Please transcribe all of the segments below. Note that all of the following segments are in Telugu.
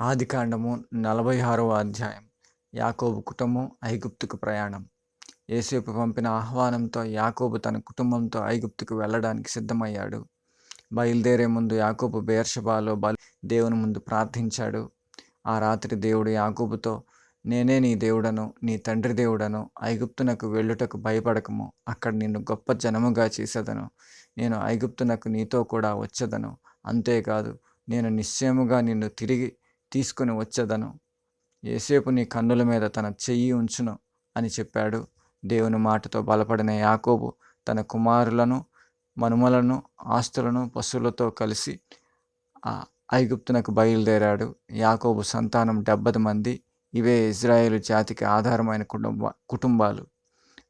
ఆదికాండము నలభై ఆరవ అధ్యాయం. యాకోబు కుటుంబం ఐగుప్తుకు ప్రయాణం. ఏసేపు పంపిన ఆహ్వానంతో యాకోబు తన కుటుంబంతో ఐగుప్తుకు వెళ్ళడానికి సిద్ధమయ్యాడు. బయలుదేరే ముందు యాకోబు బేర్షబాలో బలి దేవుని ముందు ప్రార్థించాడు. ఆ రాత్రి దేవుడు యాకోబుతో నేనే నీ దేవుడను నీ తండ్రి దేవుడను ఐగుప్తునకు వెళ్ళుటకు భయపడకము. అక్కడ నిన్ను గొప్ప జనముగా చేసేదను. నేను ఐగుప్తునకు నీతో కూడా వచ్చేదను. అంతేకాదు నేను నిశ్చయముగా నిన్ను తిరిగి తీసుకుని వచ్చేదను. ఏసేపు నీ కన్నుల మీద తన చెయ్యి ఉంచును అని చెప్పాడు. దేవుని మాటతో బలపడిన యాకోబు తన కుమారులను మనుమలను ఆస్తులను పశువులతో కలిసి ఆ ఐగుప్తునకు బయలుదేరాడు. యాకోబు సంతానం డెబ్బది మంది ఇవే ఇజ్రాయేలు జాతికి ఆధారమైన కుటుంబ కుటుంబాలు.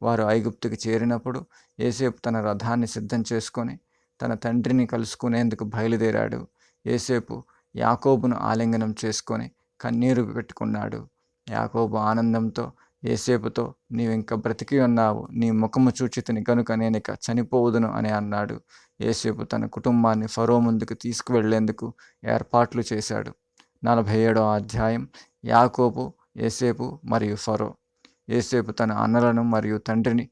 వారు ఐగుప్తుకి చేరినప్పుడు ఏసేపు తన రథాన్ని సిద్ధం చేసుకొని తన తండ్రిని కలుసుకునేందుకు బయలుదేరాడు. ఏసేపు యాకోబును ఆలింగనం చేసుకొని కన్నీరు పెట్టుకున్నాడు. యాకోబు ఆనందంతో ఏసేపుతో నీవింక బ్రతికి ఉన్నావు. నీ ముఖము చూచితిని కనుక నేను చనిపోవుదును అని అన్నాడు. ఏసేపు తన కుటుంబాన్ని ఫరో ముందుకు తీసుకువెళ్ళేందుకు ఏర్పాట్లు చేశాడు. నలభై ఏడో అధ్యాయం. యాకోబు ఏసేపు మరియు ఫరో. ఏసేపు తన అన్నలను మరియు తండ్రిని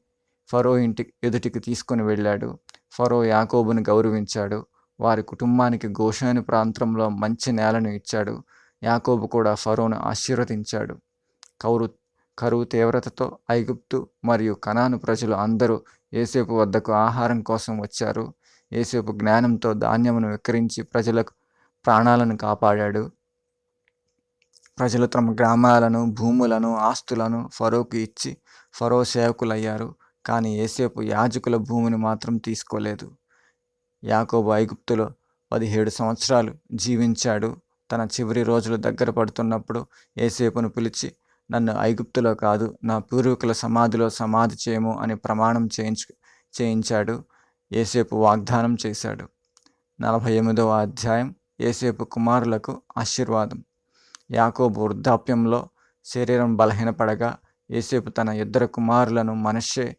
ఫరో ఇంటి ఎదుటికి తీసుకుని వెళ్ళాడు. ఫరో యాకోబును గౌరవించాడు. వారి కుటుంబానికి గోషాని ప్రాంతంలో మంచి నేలను ఇచ్చాడు. యాకోబు కూడా ఫరోను ఆశీర్వదించాడు. కౌరు కరువు తీవ్రతతో ఐగుప్తు మరియు కనాను ప్రజలు అందరూ ఏసేపు వద్దకు ఆహారం కోసం వచ్చారు. ఏసేపు జ్ఞానంతో ధాన్యమును విక్రయించి ప్రజలకు ప్రాణాలను కాపాడాడు. ప్రజలు తమ గ్రామాలను భూములను ఆస్తులను ఫరోకు ఇచ్చి ఫరో సేవకులయ్యారు. కానీ ఏసేపు యాజకుల భూమిని మాత్రం తీసుకోలేదు. యాకోబు ఐగుప్తులో పదిహేడు సంవత్సరాలు జీవించాడు. తన చివరి రోజులు దగ్గర పడుతున్నప్పుడు ఏసేపును పిలిచి నన్ను ఐగుప్తులో కాదు నా పూర్వీకుల సమాధిలో సమాధి చేయము అని ప్రమాణం చేయించు చేయించాడు. ఏసేపు వాగ్దానం చేశాడు. నలభై ఎనిమిదవ అధ్యాయం ఏసేపు కుమారులకు ఆశీర్వాదం. యాకోబు వృద్ధాప్యంలో శరీరం బలహీనపడగా ఏసేపు తన ఇద్దరు కుమారులను మనషే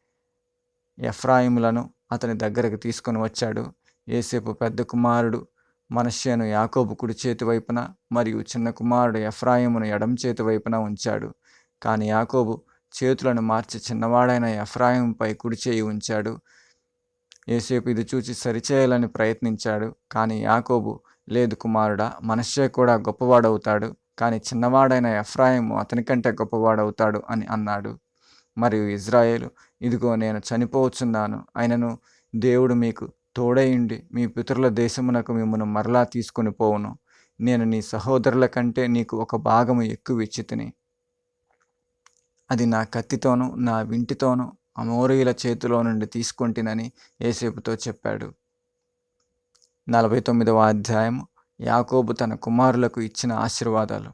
ఎఫ్రాయిములను అతని దగ్గరకు తీసుకొని వచ్చాడు. ఏసేపు పెద్ద కుమారుడు మనష్యను యాకోబు కుడి చేతి వైపున మరియు చిన్న కుమారుడు ఎఫ్రాయిమును ఎడం చేతి వైపున ఉంచాడు. కానీ యాకోబు చేతులను మార్చి చిన్నవాడైన ఎఫ్రాయింపై కుడి చేయి ఉంచాడు. ఏసేపు ఇది చూచి సరిచేయాలని ప్రయత్నించాడు. కానీ యాకోబు లేదు కుమారుడా మనష్యే కూడా గొప్పవాడవుతాడు. కానీ చిన్నవాడైన ఎఫ్రాయిము అతనికంటే గొప్పవాడవుతాడు అని అన్నాడు. మరియు ఇజ్రాయేలు ఇదిగో నేను చనిపోవచ్చున్నాను. ఆయనను దేవుడు మీకు తోడయుండి. మీ పితరుల దేశమునకు మిమ్మల్ని మరలా తీసుకొని పోవును. నేను నీ సహోదరుల కంటే నీకు ఒక భాగము ఎక్కువ ఇచ్చి తిని అది నా కత్తితోనూ నా వింటితోనూ అమోరీల చేతిలో నుండి తీసుకొంటినని ఏసేపుతో చెప్పాడు. నలభై తొమ్మిదవ అధ్యాయం యాకోబు తన కుమారులకు ఇచ్చిన ఆశీర్వాదాలు.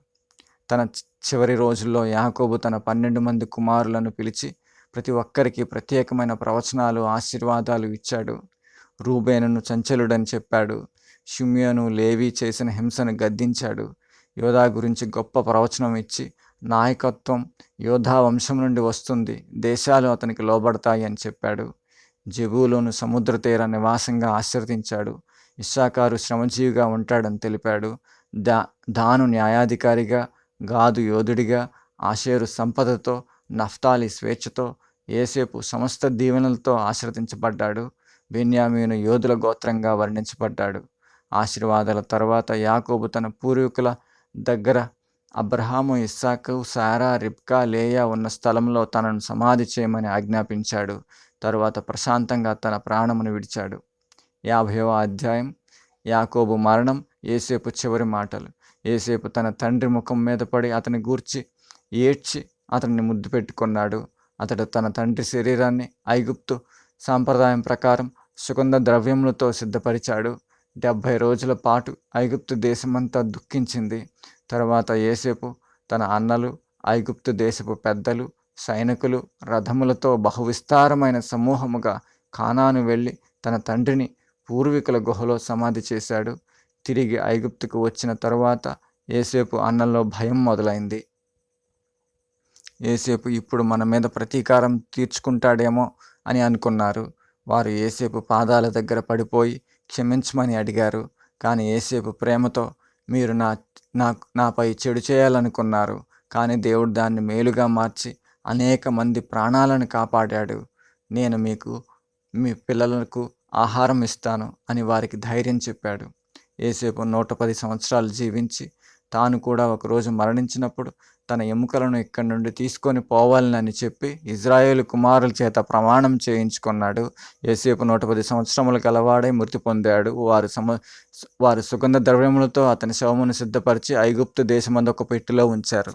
తన చివరి రోజుల్లో యాకోబు తన పన్నెండు మంది కుమారులను పిలిచి ప్రతి ఒక్కరికి ప్రత్యేకమైన ప్రవచనాలు ఆశీర్వాదాలు ఇచ్చాడు. రూబేనును చంచలుడని చెప్పాడు. షిమ్యోను లేవి చేసిన హింసను గద్దించాడు. యోధా గురించి గొప్ప ప్రవచనం ఇచ్చి నాయకత్వం యోధా వంశం నుండి వస్తుంది దేశాలు అతనికి లోబడతాయి అని చెప్పాడు. జబూలోను సముద్ర తీర నివాసంగా ఆశీర్వదించాడు. ఇస్సాకారు శ్రమజీవిగా ఉంటాడని తెలిపాడు. దా దాను న్యాయాధికారిగా గాదు యోధుడిగా ఆషేరు సంపదతో నఫ్తాలి స్వేచ్ఛతో ఏసేపు సమస్త దీవెనలతో ఆశ్రదించబడ్డాడు బెన్యామీను యోధుల గోత్రంగా వర్ణించబడ్డాడు. ఆశీర్వాదాల తర్వాత యాకోబు తన పూర్వీకుల దగ్గర అబ్రహాము ఇస్సాకు సారా రిబ్కా లేయా ఉన్న స్థలంలో తనను సమాధి చేయమని ఆజ్ఞాపించాడు. తరువాత ప్రశాంతంగా తన ప్రాణమును విడిచాడు. యాభైవ అధ్యాయం. యాకోబు మరణం ఏసేపు చివరి మాటలు. ఏసేపు తన తండ్రి ముఖం మీద పడి అతని గూర్చి ఏడ్చి అతన్ని ముద్దు పెట్టుకున్నాడు. అతడు తన తండ్రి శరీరాన్ని ఐగుప్తు సాంప్రదాయం ప్రకారం సుగంధ ద్రవ్యములతో సిద్ధపరిచాడు. డెబ్భై రోజుల పాటు ఐగుప్తు దేశమంతా దుఃఖించింది. తర్వాత ఏసేపు తన అన్నలు ఐగుప్తు దేశపు పెద్దలు సైనికులు రథములతో బహువిస్తారమైన సమూహముగా కానాను వెళ్ళి తన తండ్రిని పూర్వీకుల గుహలో సమాధి చేశాడు. తిరిగి ఐగుప్తుకు వచ్చిన తరువాత ఏసేపు అన్నంలో భయం మొదలైంది. ఏసేపు ఇప్పుడు మన మీద ప్రతీకారం తీర్చుకుంటాడేమో అని అనుకున్నారు. వారు ఏసేపు పాదాల దగ్గర పడిపోయి క్షమించమని అడిగారు. కానీ ఏసేపు ప్రేమతో మీరు నా నాకు నాపై చెడు చేయాలనుకున్నారు. కానీ దేవుడు దాన్ని మేలుగా మార్చి అనేక మంది ప్రాణాలను కాపాడాడు. నేను మీకు మీ పిల్లలకు ఆహారం ఇస్తాను అని వారికి ధైర్యం చెప్పాడు. ఏసేపు నూట పది సంవత్సరాలు జీవించి తాను కూడా ఒకరోజు మరణించినప్పుడు తన ఎముకలను ఇక్కడి నుండి తీసుకొని పోవాలని చెప్పి ఇజ్రాయేల్ కుమారుల చేత ప్రమాణం చేయించుకున్నాడు. ఏసేపు నూట పది సంవత్సరములు గలవాడై మృతి పొందాడు. వారు సమ వారు సుగంధ ద్రవ్యములతో అతని శవమును సిద్ధపరిచి ఐగుప్తు దేశమందు ఒక ఉంచారు.